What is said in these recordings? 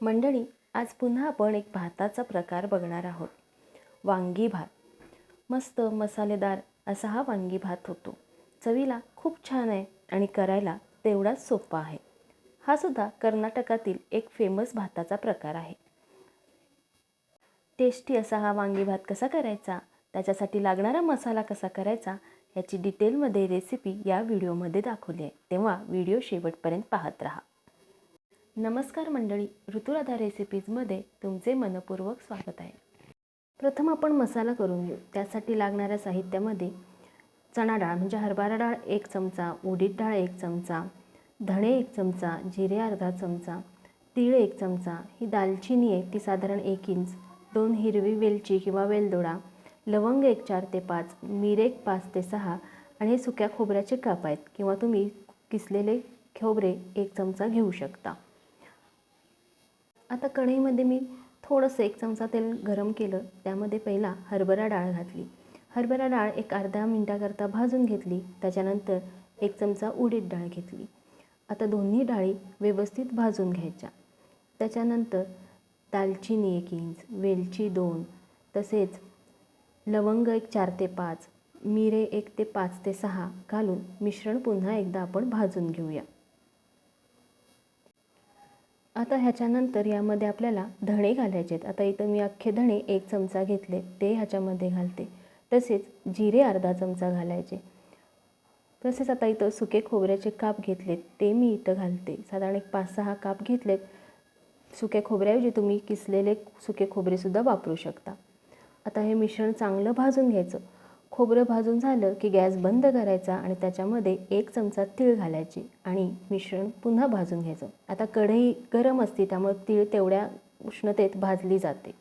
मंडळी आज पुन्हा आपण एक भाताचा प्रकार बघणार आहोत. वांगी भात. मस्त मसालेदार असा हा वांगी भात होतो. चवीला खूप छान आहे आणि करायला तेवढाच सोपा आहे. हा सुद्धा कर्नाटकातील एक फेमस भाताचा प्रकार आहे. टेस्टी असा हा वांगी भात कसा करायचा? त्याच्यासाठी लागणारा मसाला कसा करायचा? याची डिटेलमध्ये रेसिपी या व्हिडिओमध्ये दाखवली आहे. तेव्हा व्हिडिओ शेवटपर्यंत पाहत राहा. नमस्कार मंडळी ऋतुराधा रेसिपीजमध्ये तुमचे मनपूर्वक स्वागत आहे. प्रथम आपण मसाला करून घेऊ. त्यासाठी लागणाऱ्या साहित्यामध्ये चणा डाळ म्हणजे हरभरा डाळ एक चमचा उडीद डाळ एक चमचा धणे एक चमचा जिरे अर्धा चमचा तीळ एक चमचा ही दालचिनी आहे ती साधारण एक इंच दोन हिरवी वेलची किंवा वेलदोडा लवंग एक चार ते पाच मिरेक एक पाच ते सहा आणि हे सुक्या खोबऱ्याचे काप आहेत किंवा तुम्ही किसलेले खोबरे एक चमचा घेऊ शकता. आता कढईमध्ये मी थोडंसं एक चमचा तेल गरम केलं. त्यामध्ये पहिला हरभरा डाळ घातली. हरभरा डाळ एक अर्धा मिनटाकरता भाजून घेतली. त्याच्यानंतर एक चमचा उडीद डाळ घेतली. आता दोन्ही डाळी व्यवस्थित भाजून घ्यायच्या. त्याच्यानंतर दालचिनी एक इंच वेलची दोन तसेच लवंग एक चार ते पाच मिरे एक ते पाच ते सहा घालून मिश्रण पुन्हा एकदा आपण भाजून घेऊया. आता ह्याच्यानंतर यामध्ये आपल्याला धणे घालायचे आहेत. आता इथं मी अख्खे धणे एक चमचा घेतले ते ह्याच्यामध्ये घालते. तसेच जिरे अर्धा चमचा घालायचे. तसेच आता इथं सुके खोबऱ्याचे काप घेतलेत ते मी इथं घालते. साधारण एक पाच सहा काप घेतलेत. सुक्या खोबऱ्याऐवजी तुम्ही किसलेले सुके खोबरेसुद्धा वापरू शकता. आता हे मिश्रण चांगलं भाजून घ्यायचं. खोबरं भाजून झालं की गॅस बंद करायचा आणि त्याच्यामध्ये एक चमचा तीळ घालायची आणि मिश्रण पुन्हा भाजून घ्यायचं. आता कढई गरम असते त्यामुळे तीळ तेवढ्या उष्णतेत भाजली जाते.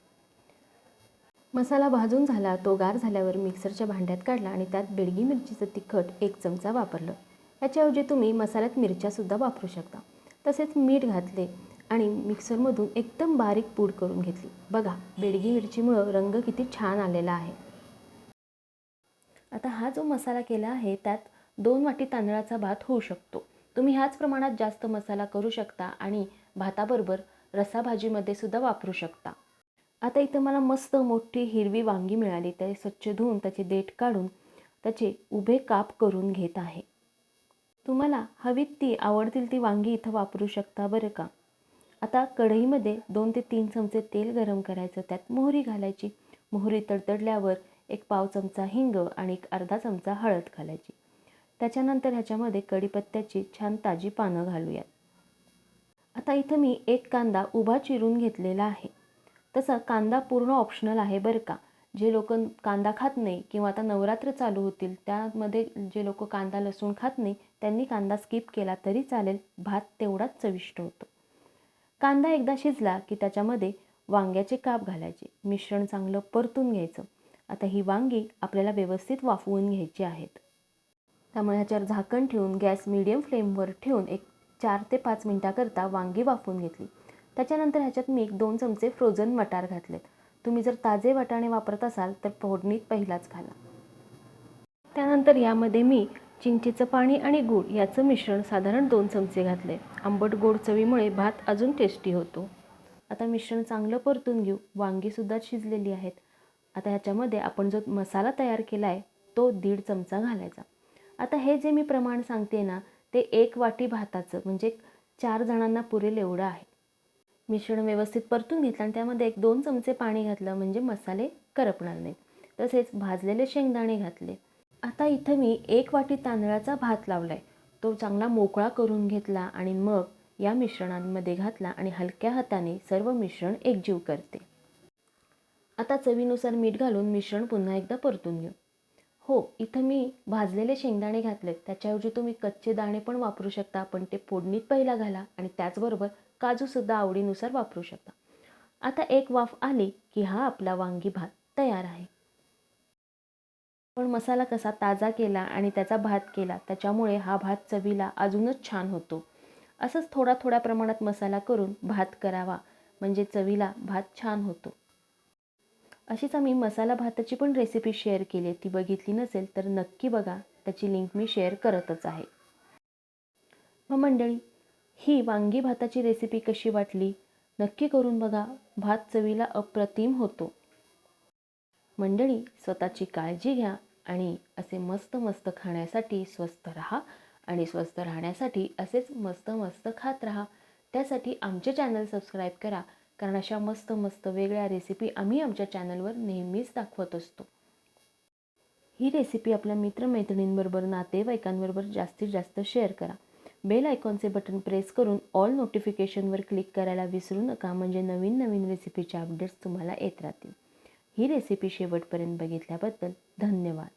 मसाला भाजून झाला तो गार झाल्यावर मिक्सरच्या भांड्यात काढला आणि त्यात बेडगी मिरचीचं तिखट एक चमचा वापरलं. याच्याऐवजी तुम्ही मसाल्यात मिरच्यासुद्धा वापरू शकता. तसेच मीठ घातले आणि मिक्सरमधून एकदम बारीक पूड करून घेतली. बघा बेडगी मिरचीमुळं रंग किती छान आलेला आहे. आता हा जो मसाला केला आहे त्यात दोन वाटी तांदळाचा भात होऊ शकतो. तुम्ही ह्याच प्रमाणात जास्त मसाला करू शकता आणि भाताबरोबर रसाभाजीमध्ये सुद्धा वापरू शकता. आता इथं मला मस्त मोठी हिरवी वांगी मिळाली. ते स्वच्छ धुवून त्याचे देठ काढून त्याचे उभे काप करून घेत आहे. तुम्हाला हवीत ती आवडतील ती वांगी इथं वापरू शकता बरं का? आता कढईमध्ये दोन ते तीन चमचे तेल गरम करायचं. त्यात मोहरी घालायची. मोहरी तडतडल्यावर एक पाव चमचा हिंग आणि एक अर्धा चमचा हळद घालायची. त्याच्यानंतर ह्याच्यामध्ये कढीपत्त्याची छान ताजी पानं घालूयात. आता इथं मी एक कांदा उभा चिरून घेतलेला आहे. तसं कांदा पूर्ण ऑप्शनल आहे बरं का. जे लोक कांदा खात नाही किंवा आता नवरात्र चालू होतील त्यामध्ये जे लोक कांदा लसूण खात नाही त्यांनी कांदा स्किप केला तरी चालेल भात तेवढाच चविष्ट होतो. कांदा एकदा शिजला की त्याच्यामध्ये वांग्याचे काप घालायचे. मिश्रण चांगलं परतून घ्यायचं. आता ही वांगी आपल्याला व्यवस्थित वाफवून घ्यायची आहेत. त्यामुळे ह्याच्यावर झाकण ठेवून गॅस मिडियम फ्लेमवर ठेवून एक चार ते पाच मिनटाकरता वांगी वाफवून घेतली. त्याच्यानंतर ह्याच्यात मी एक दोन चमचे फ्रोझन मटार घातलेत. तुम्ही जर ताजे वाटाणे वापरत असाल तर फोडणीत पहिलाच घाला. त्यानंतर यामध्ये मी चिंचेचं पाणी आणि गूळ याचं मिश्रण साधारण दोन चमचे घातले. आंबट गोड चवीमुळे भात अजून टेस्टी होतो. आता मिश्रण चांगलं परतून घेऊ. वांगीसुद्धा शिजलेली आहेत. आता ह्याच्यामध्ये आपण जो मसाला तयार केला आहे तो दीड चमचा घालायचा. आता हे जे मी प्रमाण सांगते ना ते एक वाटी भाताचं म्हणजे चार जणांना पुरेल एवढं आहे. मिश्रण व्यवस्थित परतून घेतलं आणि त्यामध्ये एक दोन चमचे पाणी घातलं म्हणजे मसाले करपणार नाही तसेच भाजलेले शेंगदाणे घातले. आता इथं मी एक वाटी तांदळाचा भात लावला आहे तो चांगला मोकळा करून घेतला आणि मग या मिश्रणांमध्ये घातला आणि हलक्या हाताने सर्व मिश्रण एकजीव करते. आता चवीनुसार मीठ घालून मिश्रण पुन्हा एकदा परतून घेऊ. हो इथं मी भाजलेले शेंगदाणे घातलेत. त्याच्याऐवजी तुम्ही कच्चे दाणे पण वापरू शकता. पण ते फोडणीत पहिला घाला आणि त्याचबरोबर काजूसुद्धा आवडीनुसार वापरू शकता. आता एक वाफ आली की हा आपला वांगी भात तयार आहे. पण मसाला कसा ताजा केला आणि त्याचा भात केला त्याच्यामुळे हा भात चवीला अजूनच छान होतो. असंच थोडा थोड्या प्रमाणात मसाला करून भात करावा. म्हणजे चवीला भात छान होतो. अशीच आम्ही मसाला भाताची पण रेसिपी शेअर केली आहे. ती बघितली नसेल तर नक्की बघा. त्याची लिंक मी शेअर करतच आहे. मग मंडळी ही वांगी भाताची रेसिपी कशी वाटली? नक्की करून बघा. भात चवीला अप्रतिम होतो. मंडळी स्वतःची काळजी घ्या आणि असे मस्त मस्त खाण्यासाठी स्वस्त राहा आणि स्वस्त राहण्यासाठी असेच मस्त मस्त खात राहा. त्यासाठी आमचे चॅनल सबस्क्राईब करा. कारण अशा मस्त मस्त वेगळ्या रेसिपी आम्ही आमच्या चॅनलवर नेहमीच दाखवत असतो. ही रेसिपी आपल्या मित्रमैत्रिणींबरोबर नातेवाईकांबरोबर जास्तीत जास्त शेअर करा. बेल आयकॉनचे बटन प्रेस करून ऑल नोटिफिकेशनवर क्लिक करायला विसरू नका म्हणजे नवीन नवीन रेसिपीचे अपडेट्स तुम्हाला येत राहतील. ही रेसिपी शेवटपर्यंत बघितल्याबद्दल धन्यवाद.